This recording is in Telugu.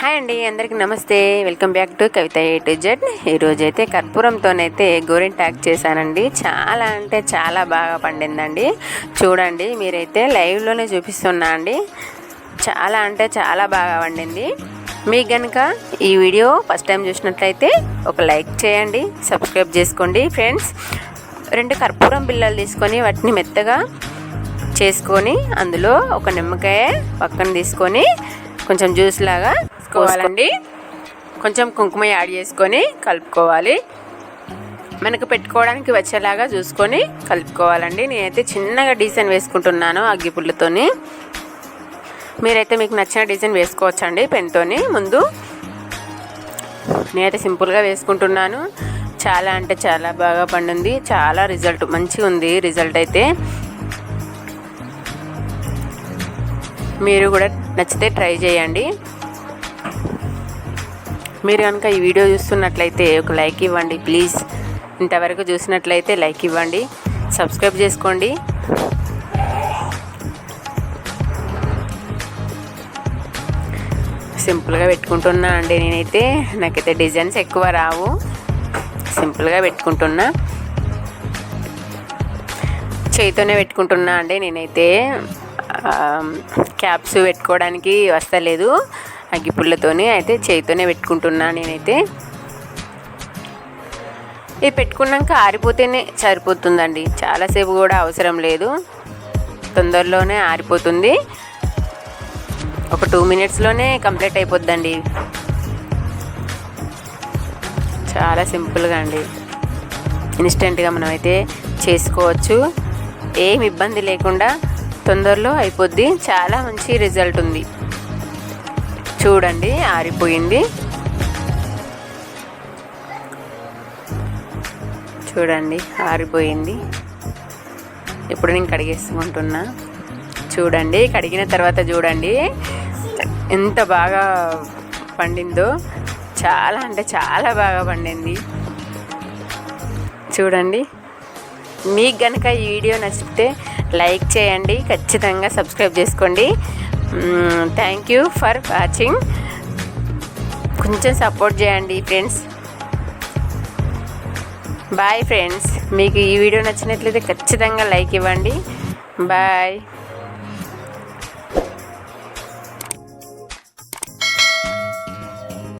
హాయ్ అండి అందరికీ నమస్తే. Welcome back to Kavitha A to Z ఈరోజు అయితే కర్పూరంతోనైతే గోరింటాక్ చేశానండి. చాలా అంటే చాలా బాగా పండిందండి. చూడండి మీరైతే లైవ్లోనే చూపిస్తున్నా అండి. చాలా అంటే చాలా బాగా పండింది మీకు కనుక ఈ వీడియో ఫస్ట్ టైం చూసినట్లయితే ఒక లైక్ చేయండి సబ్స్క్రైబ్ చేసుకోండి. ఫ్రెండ్స్ రెండు కర్పూరం బిళ్ళలు తీసుకొని వాటిని మెత్తగా చేసుకొని అందులో ఒక నిమ్మకాయ పక్కన తీసుకొని కొంచెం జ్యూస్ లాగా తీసుకోవాలండి కొంచెం కుంకుమ యాడ్ చేసుకొని కలుపుకోవాలి. మనకు పెట్టుకోవడానికి వచ్చేలాగా చూసుకొని కలుపుకోవాలండి. నేనైతే చిన్నగా డిజైన్ వేసుకుంటున్నాను అగ్గిపుల్లతోని మీరైతే మీకు నచ్చిన డిజైన్ వేసుకోవచ్చండి పెన్తోని. ముందు నేనైతే సింపుల్గా వేసుకుంటున్నాను. చాలా అంటే చాలా బాగా పండింది. చాలా రిజల్ట్ మంచిగా ఉంది రిజల్ట్ అయితే. మీరు కూడా నచ్చితే ట్రై చేయండి. మీరు కనుక ఈ వీడియో చూస్తున్నట్లయితే ఒక లైక్ ఇవ్వండి ప్లీజ్. ఇంతవరకు చూసినట్లయితే లైక్ ఇవ్వండి సబ్స్క్రైబ్ చేసుకోండి. సింపుల్గా పెట్టుకుంటున్నా అండి నేనైతే. నాకైతే డిజైన్స్ ఎక్కువ రావు. సింపుల్గా పెట్టుకుంటున్నా. చేయితోనే పెట్టుకుంటున్నా అండి నేనైతే. క్యాప్స్ పెట్టుకోవడానికి వస్తలేదు. అగ్గిపుల్లతోనే అయితే చేయితోనే పెట్టుకుంటున్నా నేనైతే. ఇది పెట్టుకున్నాక ఆరిపోతేనే సరిపోతుందండి. చాలాసేపు కూడా అవసరం లేదు. తొందరలోనే ఆరిపోతుంది. ఒక టూ మినిట్స్లోనే కంప్లీట్ అయిపోద్దండి. చాలా సింపుల్గా అండి. ఇన్స్టెంట్గా మనమైతే చేసుకోవచ్చు. ఏం ఇబ్బంది లేకుండా తొందరలో అయిపోద్ది. చాలా మంచి రిజల్ట్ ఉంది. చూడండి ఆరిపోయింది. చూడండి ఆరిపోయింది. ఇప్పుడు నేను కడిగేసుకుంటున్నా? చూడండి కడిగిన తర్వాత చూడండి. ఎంత బాగా పండిందో. చాలా అంటే చాలా బాగా పండింది. చూడండి. మీకు కనుక ఈ వీడియో నచ్చితే లైక్ చేయండి ఖచ్చితంగా సబ్స్క్రైబ్ చేసుకోండి. థ్యాంక్ యూ ఫర్ వాచింగ్ కొంచెం సపోర్ట్ చేయండి ఫ్రెండ్స్ బాయ్ ఫ్రెండ్స్ మీకు ఈ వీడియో నచ్చినట్లయితే ఖచ్చితంగా లైక్ ఇవ్వండి. బాయ్